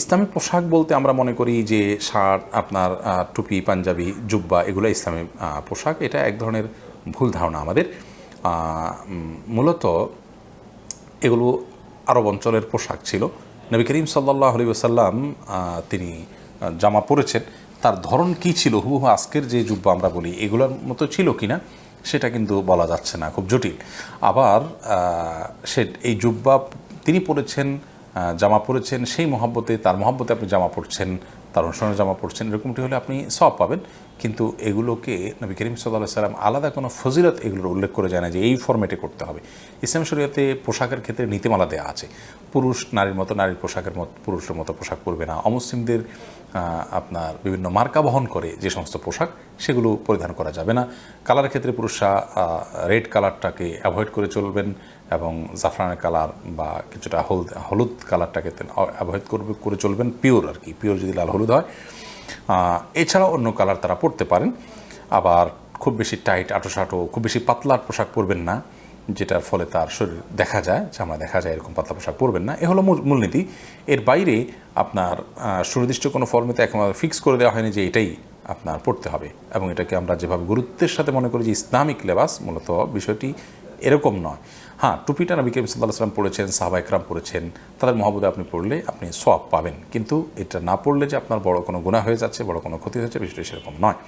ইসলামী পোশাক বলতে আমরা মনে করি যে শার্ট, আপনার টুপি, পাঞ্জাবি, জুব্বা, এগুলো ইসলামী পোশাক। এটা এক ধরনের ভুল ধারণা আমাদের। মূলত এগুলো আরব অঞ্চলের পোশাক ছিল। নবী করিম সাল্লাহ আলী ওসাল্লাম তিনি জামা পরেছেন। তার ধরন কি ছিল? হুবহু আজকের যে জুব্বা আমরা বলি, এগুলোর মতো ছিল কিনা সেটা কিন্তু বলা যাচ্ছে না। খুব জটিল। আবার সে, এই জুব্বা তিনি পরেছেন জামা পরেছেন, সেই মহাব্বতে, তার মহাব্বতে আপনি জামা পরছেন, তার অনুসরণে জামা পড়ছেন এরকমটি হলে আপনি সব পাবেন। কিন্তু এগুলোকে নবী করিম সাল্লাহ সাল্লাম আলাদা কোনো ফজিলত এগুলোর উল্লেখ করে জানায় যে এই ফরম্যাটে করতে হবে। ইসলাম শরীয়তে পোশাকের ক্ষেত্রে নীতিমালা দেওয়া আছে। পুরুষ নারীর মতো নারীর পোশাকের মতো, পুরুষের মতো পোশাক পরবে না। অমুসলিমদের আপনার বিভিন্ন মার্কা বহন করে যে সমস্ত পোশাক, সেগুলো পরিধান করা যাবে না। কালারের ক্ষেত্রে পুরুষরা রেড কালারটাকে অ্যাভয়েড করে চলবেন এবং জাফরানের কালার বা কিছুটা হলুদ হলুদ কালারটাকে অ্যাভয়েড করবে, করে চলবেন। পিওর আর কি। পিওর যদি লাল হলুদ হয় আহ, এছাড়াও অন্য কালার তারা পরতে পারেন। আবার খুব বেশি টাইট আটোসাটো খুব বেশি পাতলার পোশাক পরবেন না যেটার ফলে তার শরীর দেখা যায় চামড়া দেখা যায় এরকম পাতলা পোশাক পরবেন না। এ হলো মূল- মূলনীতি। এর বাইরে আপনার সুনির্দিষ্ট কোনো ফর্মেতে এখন ফিক্স করে দেওয়া হয়নি যে এটাই আপনার পড়তে হবে। এবং এটাকে আমরা যেভাবে গুরুত্বের সাথে মনে করি যে ইসলামিক লেবাস মূলত বিষয়টি এরকম নয়। হ্যাঁ টুপিটা নবী করিম সাল্লাহ সাল্লাম পড়েছেন, সাহাবা ইকরাম পড়েছেন, তাদের মহাবুদে আপনি পড়লে আপনি সব পাবেন। কিন্তু এটা না পড়লে যে আপনার বড় কোনো গুণা হয়ে যাচ্ছে, বড় কোনো ক্ষতি হয়েছে বিষয়টা সেরকম নয়।